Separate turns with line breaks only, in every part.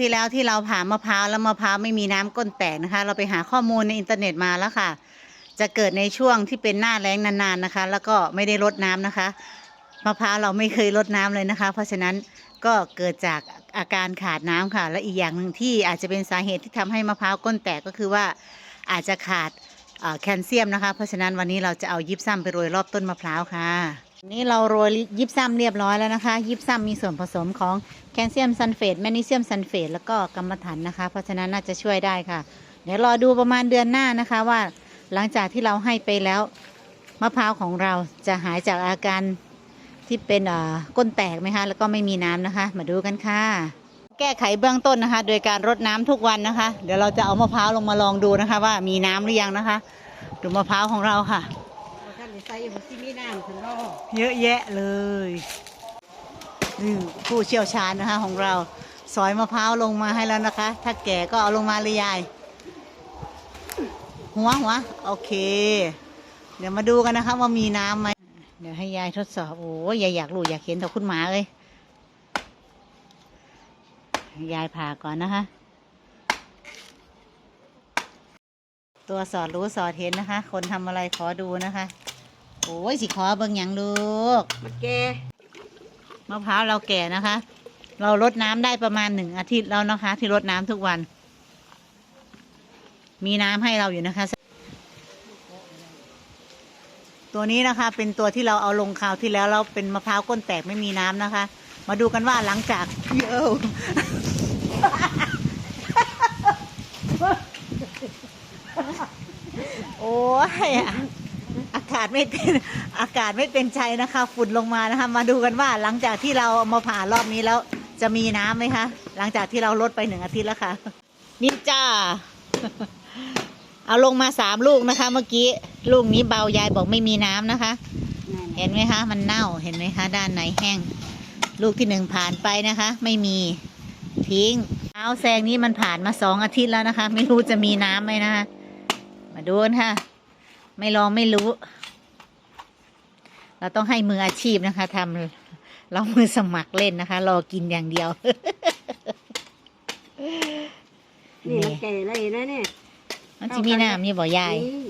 ที่แล้วที่เราผ่ามะพร้าวแล้วมะพร้าวไม่มีน้ำก้นแตกนะคะ เราไปหาข้อมูลในอินเทอร์เน็ตมาแล้วค่ะ จะเกิดในช่วงที่เป็นหน้าแล้งนานๆนะคะ แล้วก็ไม่ได้รดน้ำนะคะมะพร้าวเราไม่เคยรดน้ำเลยนะคะ เพราะฉะนั้นก็เกิดจากอาการขาดน้ำค่ะ และอีกอย่างหนึ่งที่อาจจะเป็นสาเหตุที่ทำให้มะพร้าวก้นแตกก็คือว่าอาจจะขาดแคลเซียมนะคะ เพราะฉะนั้นวันนี้เราจะเอายิบซ้ำไปโรยรอบต้นมะพร้าวค่ะ นนี้เราโรยยิบซ้ำเรียบร้อยแล้วนะคะ ยิบซ้ำมีส่วนผสมของแคลเซียมซัลเฟตแมกนีเซียมซัลเฟตแล้วก็กรรมฐานนะคะ เพราะฉะนั้นน่าจะช่วยได้ค่ะ เดี๋ยวรอดูประมาณเดือนหน้านะคะว่า หลังจากที่เราให้ไปแล้วมะพร้าวของเราจะหายจากอาการที่เป็นเอ่อก้นแตกไหมคะ แล้วก็ไม่มีน้ำนะคะ มาดูกันค่ะ แก้ไขเบื้องต้นนะคะ โดยการรดน้ำทุกวันนะคะ เดี๋ยวเราจะเอามะพร้าวลงมาลองดูนะคะ ว่ามีน้ำหรือยังนะคะ ดูมะพร้าวของเราค่ะ
ใส่อยู่ที่มีน้ำถึงรอ
เยอะแยะเลยนี่ผู้เชี่ยวชาญนะคะของเรา สอยมะพร้าวลงมาให้แล้วนะคะ ถ้าแก่ก็เอาลงมาเลยยาย หัวหัวโอเค เดี๋ยวมาดูกันนะคะว่ามีน้ำไหมเดี๋ยวให้ยายทดสอบโอ้ยายอยากรู้อยากเห็นแต่คุณหมาเลย ยายผ่าก่อนนะคะ ตัวสอดรู้สอดเห็นนะคะ คนทำอะไรขอดูนะคะ โอ้ยสิขอเบิ่งหยังลูก
มันแก่
มะพร้าวเราแก่นะคะ เรารดน้ำได้ประมาณหนึ่งอาทิตย์แล้วนะคะ ที่รดน้ำทุกวัน มีน้ำให้เราอยู่นะคะ ตัวนี้นะคะ เป็นตัวที่เราเอาลงคราวที่แล้วเราเป็นมะพร้าวก้นแตกไม่มีน้ำนะคะ มาดูกันว่าหลังจากเยอะ โอ้ยอะ อากาศไม่เป็นอากาศไม่เป็นใจนะคะ ฝุ่นลงมานะคะ มาดูกันว่าหลังจากที่เราเอามาผ่ารอบนี้แล้ว จะมีน้ำไหมคะ หลังจากที่เราลดไปหนึ่งอาทิตย์แล้วค่ะ นี่จ้า เอาลงมาสามลูกนะคะ เมื่อกี้ลูกนี้เบายายบอกไม่มีน้ำนะคะ
นั่น
เห็นไหมคะ มันเน่าเห็นไหมคะ ด้านในแห้ง ลูกที่หนึ่งผ่านไปนะคะ ไม่มีทิ้งเอาแซงนี้มันผ่านมาสองอาทิตย์แล้วนะคะ ไม่รู้จะมีน้ำไหมนะคะ มาดูกันค่ะ ไม่ลองไม่รู้ เราต้องให้มืออาชีพนะคะทำเรามือสมัครเล่นนะคะ รอกินอย่างเดียว
นี่มันแก่เลยนะเนี่ย
มันจะมีน้ำนี่บ่ยาย
นี่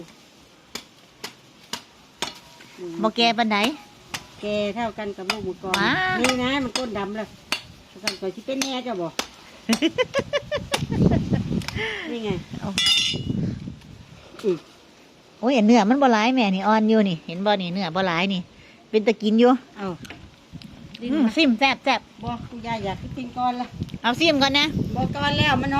บ่แกปันไหน
แก่เท่ากันกับลูกหมูกร
ว้า
นี่นะ มันก้นดำเลยกันก่อนที่เป็นแน่เจ้าบอกนี่ไง
เอา
อืม
โอ้ยเนื้อมันบ่หลายแม่นี่อ่อนอยู่นี่ เห็นบ่นี่เนื้อบ่หลายนี่ เป็นตะกินอยู่
เอาดิ้น
อืม
มา
ซิมแซ่บแซ่บ
บอกคุณยายอยากกินก่อนละ
เอาซิมก่อนนะ
บอกก่อนแล้วมัน